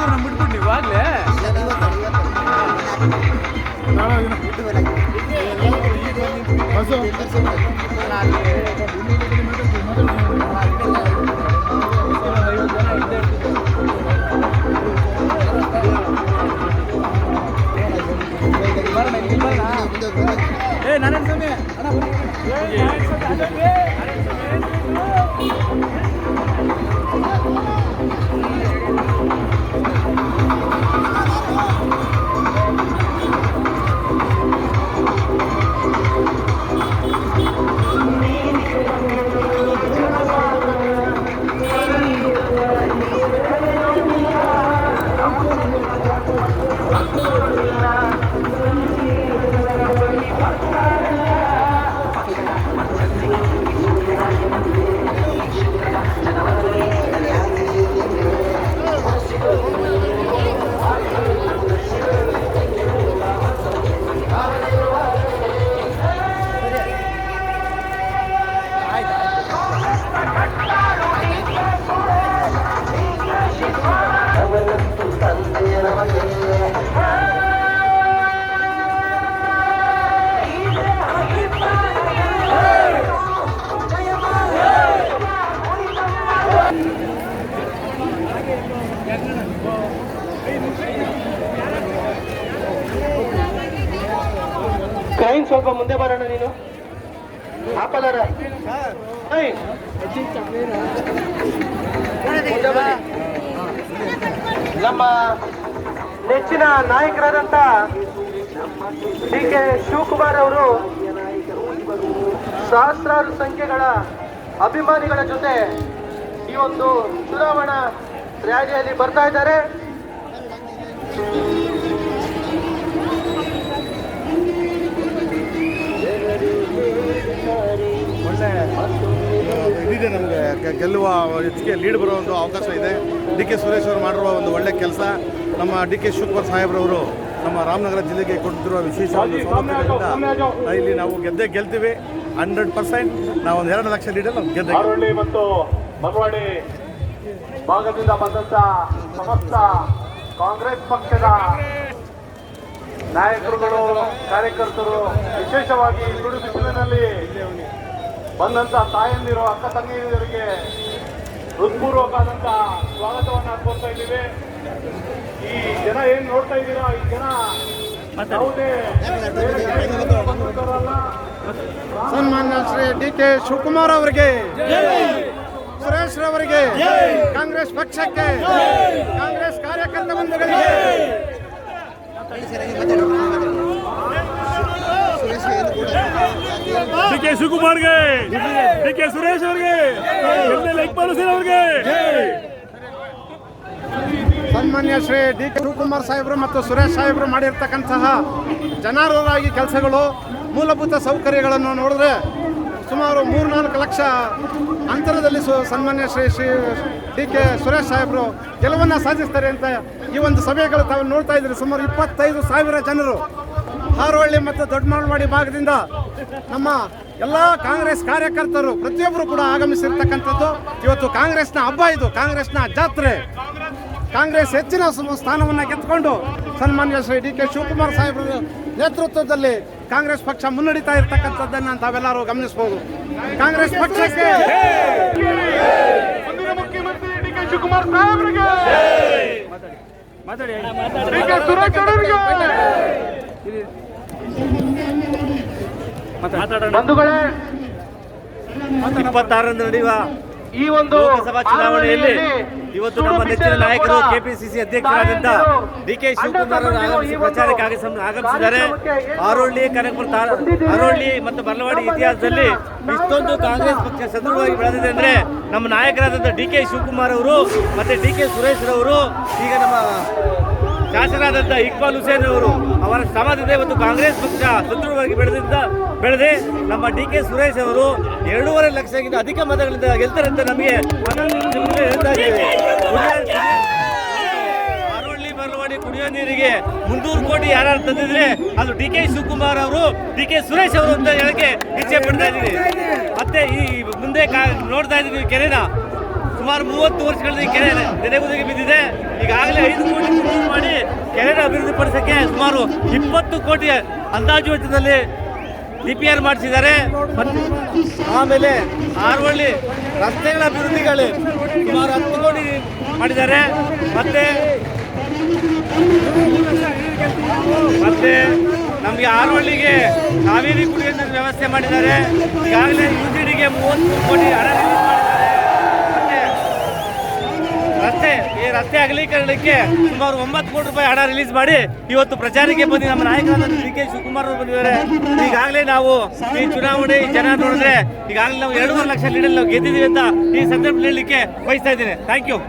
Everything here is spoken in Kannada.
ಮಾಡ್ಬಿಟ್ಟಿದ್ರು ನಮ್ಮ ಬಿಟ್ಬಿಟ್ಟು ನೀವು ಆಗ್ಲೇ ಏ ನಾರಾಯಣ ಸ್ವಾಮಿ ಅಣ್ಣ ಬನ್ನಿ. ಸ್ವಲ್ಪ ಮುಂದೆ ಬರೋಣ ನೀನು ಬನ್ನಿ. ನಮ್ಮ ನೆಚ್ಚಿನ ನಾಯಕರಾದಂತ ಡಿ ಕೆ ಶಿವಕುಮಾರ್ ಅವರು ಸಹಸ್ರಾರು ಸಂಖ್ಯೆಗಳ ಅಭಿಮಾನಿಗಳ ಜೊತೆ ಈ ಒಂದು ಚುನಾವಣಾ ರ್ಯಾಲಿಯಲ್ಲಿ ಬರ್ತಾ ಇದ್ದಾರೆ ಇದಿದೆ ನಮಗೆ. ಗೆಲ್ಲುವ ಹೆಚ್ಚಿಗೆ ಲೀಡ್ ಬರೋ ಒಂದು ಅವಕಾಶ ಇದೆ. ಡಿ ಕೆ ಸುರೇಶ್ ಅವರು ಮಾಡಿರುವ ಒಂದು ಒಳ್ಳೆ ಕೆಲಸ. ನಮ್ಮ ಡಿ ಕೆ ಶಿವಕುಮಾರ್ ಸಾಹೇಬ್ರವರು ನಮ್ಮ ರಾಮನಗರ ಜಿಲ್ಲೆಗೆ ಕೊಟ್ಟಿರುವ ವಿಶೇಷ ಒಂದು ಸೌಲಭ್ಯಗಳಿಂದ ಇಲ್ಲಿ ನಾವು ಗೆದ್ದೆ ಗೆಲ್ತೀವಿ. ಹಂಡ್ರೆಡ್ ಪರ್ಸೆಂಟ್ ನಾವು ಒಂದು ಎರಡು ಲಕ್ಷ ಲೀಡರ್ ನಾವು ಗೆದ್ದೆ. ಮತ್ತು ಮಗವಾಡಿ ಭಾಗದಿಂದ ಬಂದಂತ ಸಮಸ್ತ ಕಾಂಗ್ರೆಸ್ ಪಕ್ಷದ ನಾಯಕರುಗಳು, ಕಾರ್ಯಕರ್ತರು ವಿಶೇಷವಾಗಿ ಸುಡು ಬಂದಂತ ತಾಯಂದಿರು, ಅಕ್ಕ ತಂಗಿಯರಿಗೆ ಹೃತ್ಪೂರ್ವಕವಾದಂತ ಸ್ವಾಗತವನ್ನ ಕೋರ್ತಾ ಇದ್ದೀವಿ. ಈ ಜನ ಏನ್ ನೋಡ್ತಾ ಇದ್ದೀರಾ? ಈ ಜನ ಸನ್ಮಾನ್ಯ ಶ್ರೀ ಡಿ ಕೆ ಶಿವಕುಮಾರ್ ಅವರಿಗೆ, ಸುರೇಶ್ ರವರಿಗೆ, ಕಾಂಗ್ರೆಸ್ ಪಕ್ಷಕ್ಕೆ, ಕಾಂಗ್ರೆಸ್ ಕಾರ್ಯಕರ್ತ ಬಂಧುಗಳಿಗೆ. ಡಿ ಕೆ ಶಿವಕುಮಾರ್ಗೆ ಡಿ ಕೆ ಸುರೇಶ್ ಅವ್ರಿಗೆ ಇಕ್ಬಾಲ್ ಹುಸೇನ್ ಅವ್ರಿಗೆ. ಸನ್ಮಾನ್ಯ ಶ್ರೀ ಡಿ ಕೆ ಶಿವಕುಮಾರ್ ಸಾಹೇಬರು ಮತ್ತು ಸುರೇಶ್ ಸಾಹೇಬರು ಮಾಡಿರ್ತಕ್ಕಂತಹ ಜನಾರ್ಹರಾಗಿ ಕೆಲಸಗಳು ಮೂಲಭೂತ ಸೌಕರ್ಯಗಳನ್ನು ನೋಡಿದ್ರೆ ಸುಮಾರು ಮೂರ್ನಾಲ್ಕು ಲಕ್ಷ ಅಂತರದಲ್ಲಿ ಸು ಸನ್ಮಾನ್ಯ ಶ್ರೀ ಶ್ರೀ ಡಿ ಕೆ ಸುರೇಶ್ ಸಾಹೇಬರು ಗೆಲುವನ್ನು ಸಾಧಿಸ್ತಾರೆ ಅಂತ ಈ ಒಂದು ಸಭೆಗಳು ತಾವು ನೋಡ್ತಾ ಇದ್ದೀರಿ. ಸುಮಾರು ಇಪ್ಪತ್ತೈದು ಸಾವಿರ ಜನರು ಹಾರೋಹಳ್ಳಿ ಮತ್ತು ದೊಡ್ಡಮಾಳ್ವಾಡಿ ಭಾಗದಿಂದ ನಮ್ಮ ಎಲ್ಲ ಕಾಂಗ್ರೆಸ್ ಕಾರ್ಯಕರ್ತರು ಪ್ರತಿಯೊಬ್ಬರು ಕೂಡ ಆಗಮಿಸಿರ್ತಕ್ಕಂಥದ್ದು. ಇವತ್ತು ಕಾಂಗ್ರೆಸ್ನ ಹಬ್ಬ ಇದು ಕಾಂಗ್ರೆಸ್ನ ಜಾತ್ರೆ. ಕಾಂಗ್ರೆಸ್ ಹೆಚ್ಚಿನ ಸ್ಥಾನವನ್ನು ಗೆದ್ದುಕೊಂಡು ಸನ್ಮಾನ್ಯ ಶ್ರೀ ಡಿ ಕೆ ಶಿವಕುಮಾರ್ ಸಾಹೇಬರ ನೇತೃತ್ವದಲ್ಲಿ ಕಾಂಗ್ರೆಸ್ ಪಕ್ಷ ಮುನ್ನಡೀತಾ ಇರತಕ್ಕಂಥದ್ದನ್ನು ತಾವೆಲ್ಲರೂ ಗಮನಿಸಬಹುದು. ಕಾಂಗ್ರೆಸ್ ಪಕ್ಷಕ್ಕೆ ಮಾತಾಡಿ ಮುಖ್ಯಮಂತ್ರಿ ಡಿ ಕೆ ಶಿವಕುಮಾರ್ ಸಾಹೇಬರಿಗೆ ಡಿ ಕೆ ಸುರೇಶ್ ಅವರಿಗೆ ಬಂಧುಗಳೇ ಇಪ್ಪತ್ತಾರರಂದು ನಡೆಯುವ ಈ ಒಂದು ಲೋಕಸಭಾ ಚುನಾವಣೆಯಲ್ಲಿ ಇವತ್ತು ನಮ್ಮ ನೆಚ್ಚಿನ ನಾಯಕರು ಕೆಪಿಸಿಸಿ ಅಧ್ಯಕ್ಷರಾದಂತ ಡಿ ಕೆ ಶಿವಕುಮಾರ್ ಅವರು ಆಗಮಿಸಿ ಪ್ರಚಾರಕ್ಕೆ ಆಗಮಿಸ- ಆಗಮಿಸಿದ್ದಾರೆ. ಆರೋಳ್ಳಿ ಕನಕಪುರ ಆರೋಳ್ಳಿ ಮತ್ತು ಬರಲವಾಡಿ ಇತಿಹಾಸದಲ್ಲಿ ಇಷ್ಟೊಂದು ಕಾಂಗ್ರೆಸ್ ಪಕ್ಷ ಸದೃಢವಾಗಿ ಬೆಳೆದಿದೆ ಅಂದ್ರೆ ನಮ್ಮ ನಾಯಕರಾದಂಥ ಡಿ ಕೆ ಶಿವಕುಮಾರ್ ಅವರು ಮತ್ತೆ ಡಿ ಕೆ ಸುರೇಶ್ ರವರು ಈಗ ನಮ್ಮ ಶಾಸಕರಾದಂಥ ಇಕ್ಬಾಲ್ ಹುಸೇನ್ ಅವರು ಅವರ ಶ್ರಮದಿಂದ ಇವತ್ತು ಕಾಂಗ್ರೆಸ್ ಪಕ್ಷ ಸದೃಢವಾಗಿ ಬೆಳೆದಿದ್ದ ಬೆಳೆದೆ. ನಮ್ಮ ಡಿ ಕೆ ಸುರೇಶ್ ಅವರು ಎರಡೂವರೆ ಲಕ್ಷಕ್ಕಿಂತ ಅಧಿಕ ಮತಗಳಿಂದ ಗೆಲ್ತಾರೆ ಅಂತ ನಮಗೆ ಕುಡಿಯೋ ನೀರಿಗೆ ಮುನ್ನೂರು ಕೋಟಿ ಯಾರು ತಂದಿದ್ರೆ ಅದು ಡಿ ಕೆ ಶಿವಕುಮಾರ್ ಅವರು, ಡಿ ಕೆ ಸುರೇಶ್ ಅವರು ಅಂತ ಹೇಳಕ್ಕೆ ಇಚ್ಛೆ ಪಡ್ತಾ ಇದ್ದೀನಿ ಮತ್ತೆ ಈ ಮುಂದೆ ನೋಡ್ತಾ ಇದ್ದೀವಿ ಕೆರೆನ. ಸುಮಾರು ಮೂವತ್ತು ವರ್ಷಗಳಲ್ಲಿ ಈ ಕೆರೆ ನೆನೆಗುದಿಗೆ ಬಿದ್ದಿದೆ. ಈಗಾಗಲೇ ಐದು ಕೋಟಿ ಮಾಡಿ ಕೆರೆ ಅಭಿವೃದ್ಧಿ ಪಡಿಸೋಕ್ಕೆ ಸುಮಾರು ಇಪ್ಪತ್ತು ಕೋಟಿ ಅಂದಾಜು ವೆಚ್ಚದಲ್ಲಿ ಡಿ ಪಿ ಆರ್ ಮಾಡಿಸಿದ್ದಾರೆ. ಆಮೇಲೆ ಆರವಳ್ಳಿ ರಸ್ತೆಗಳ ಅಭಿವೃದ್ಧಿಗಳು ಸುಮಾರು ಹತ್ತು ಕೋಟಿ ಮಾಡಿದ್ದಾರೆ. ಮತ್ತೆ ಮತ್ತೆ ನಮಗೆ ಆರವಳ್ಳಿಗೆ ಕಾವೇರಿ ಕುಡಿಯುವ ವ್ಯವಸ್ಥೆ ಮಾಡಿದ್ದಾರೆ. ಈಗಾಗಲೇ ಯು ಮೂವತ್ತು ಕೋಟಿ ಹಣ ರಸ್ತೆ ಅಗಲೀಕರಣಕ್ಕೆ ಸುಮಾರು ಒಂಬತ್ತು ಕೋಟಿ ರೂಪಾಯಿ ಹಣ ರಿಲೀಸ್ ಮಾಡಿ ಇವತ್ತು ಪ್ರಚಾರಕ್ಕೆ ಬಂದು ನಮ್ಮ ನಾಯಕರಾದ ಡಿ ಕೆ ಶಿವಕುಮಾರ್ ಅವರು ಬಂದಿದ್ದಾರೆ. ಈಗಾಗಲೇ ನಾವು ಈ ಚುನಾವಣೆ ಜನ ನೋಡಿದ್ರೆ ಈಗಾಗಲೇ ನಾವು ಎರಡೂವರೆ ಲಕ್ಷ ಲೀಡಲ್ಲಿ ನಾವು ಗೆದ್ದಿದ್ದೀವಿ ಅಂತ ಈ ಸಂದರ್ಭದಲ್ಲಿ ಹೇಳಲಿಕ್ಕೆ ಬಯಸ್ತಾ ಇದ್ದೀನಿ. Thank you